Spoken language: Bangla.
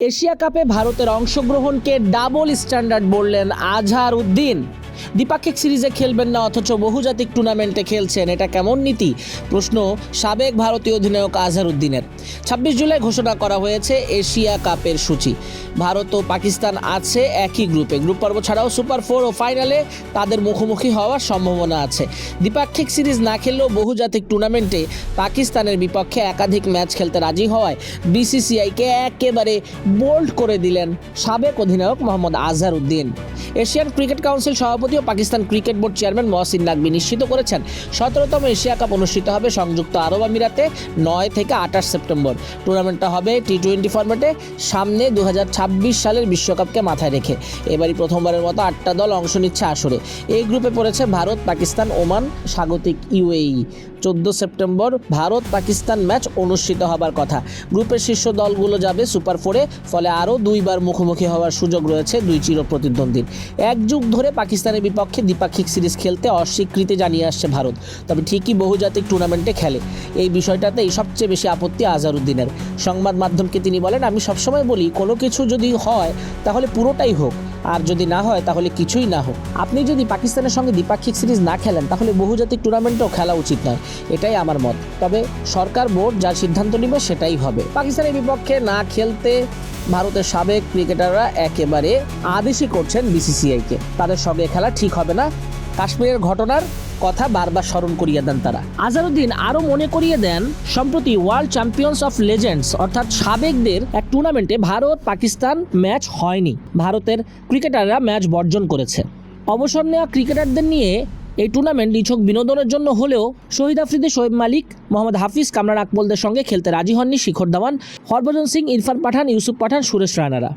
এশিয়া কাপে ভারতের অংশগ্রহণকে ডাবল স্ট্যান্ডার্ড বললেন আজহার উদ্দিন। দ্বিপাক্ষিক সিরিজে খেলবেন না, অথচ বহুজাতিক টুর্নামেন্টে খেলছেন। এটা কেমন নীতি? প্রশ্ন সাবেক ভারতীয় অধিনায়ক আজহার উদ্দিনের ছাব্বিশ জুলাই ঘোষণা করা হয়েছে এশিয়া কাপের সূচি। ভারত ও পাকিস্তান আছে একই গ্রুপে। গ্রুপ পর্ব ছাড়াও সুপার ফোর ও ফাইনালে তাদের মুখোমুখি হওয়ার সম্ভাবনা আছে। দ্বিপাক্ষিক সিরিজ না খেললেও বহুজাতিক টুর্নামেন্টে পাকিস্তানের বিপক্ষে একাধিক ম্যাচ খেলতে রাজি হওয়ায় বিসিসিআইকে একেবারে বোল্ড করে দিলেন সাবেক অধিনায়ক Mohammad Azharuddin Asian cricket council সভাপতি ও Pakistan cricket board chairman Mohsin Naqvi নিশ্চিত করেছেন, সতেরোতম এশিয়া কাপ অনুষ্ঠিত হবে সংযুক্ত আরব আমিরাতে নয় থেকে আঠাশ সেপ্টেম্বর। টুর্নামেন্টটা হবে টি টোয়েন্টি ফরম্যাটে, সামনে দু সালের বিশ্বকাপকে মাথায় রেখে। এবারই প্রথমবারের মতো আটটা দল অংশ নিচ্ছে আসরে। এই গ্রুপে পড়েছে ভারত, পাকিস্তান, ওমান, স্বাগতিক ইউএই চোদ্দ সেপ্টেম্বর ভারত, পাকিস্তান ম্যাচ অনুষ্ঠিত হবার কথা। গ্রুপের শীর্ষ দলগুলো যাবে সুপার ফোরে, ফলে আরও দুইবার মুখোমুখি হওয়ার সুযোগ রয়েছে দুই চির প্রতিদ্বন্দ্বীর। এক যুগ ধরে পাকিস্তানের বিপক্ষে দ্বিপাক্ষিক সিরিজ খেলতে অস্বীকৃতি জানিয়ে আসছে ভারত। তবে ঠিকই বহুজাতিক টুর্নামেন্টে খেলে। এই বিষয়টাতেই সবচেয়ে বেশি আপত্তি আজহারউদ্দিনের সংবাদ মাধ্যমকে তিনি বলেন, আমি সবসময় বলি, কোনো কিছু যদি হয়, তাহলে পুরোটাই হোক। আর যদি না হয়, তাহলে কিছুই না হোক। আপনি যদি পাকিস্তানের সঙ্গে দ্বিপাক্ষিক সিরিজ না খেলেন, তাহলে বহুজাতিক টুর্নামেন্টও খেলা উচিত নয়। এটাই আমার মত। তবে সরকার বোর্ড যার সিদ্ধান্ত নেবে, সেটাই হবে। পাকিস্তানের বিপক্ষে না খেলতে ভারতের সাবেক ক্রিকেটাররা একেবারে আদেশই করছেন বিসিসিআইকে। তাদের সঙ্গে খেলা ঠিক হবে না। কাশ্মীরের ঘটনার কথা বারবার স্মরণ করিয়ে দেন তারা। আজারুদ্দিন আরও মনে করিয়ে দেন, সম্প্রতি ওয়ার্ল্ড চ্যাম্পিয়ন্স অফ লেজেন্ডস, অর্থাৎ সাবেকদের এক টুর্নামেন্টে ভারত পাকিস্তান ম্যাচ হয়নি। ভারতের ক্রিকেটাররা ম্যাচ বর্জন করেছে। অবসর নেওয়া ক্রিকেটারদের নিয়ে এই টুর্নামেন্ট নিছক বিনোদনের জন্য হলেও শহীদ আফ্রিদি শোয়েব মালিক, মোহাম্মদ হাফিজ কামরান আকমলদের সঙ্গে খেলতে রাজি হননি শিখর ধাওয়ান, হরভজন সিং, ইরফান পাঠান, ইউসুফ পাঠান, সুরেশ রায়নারা।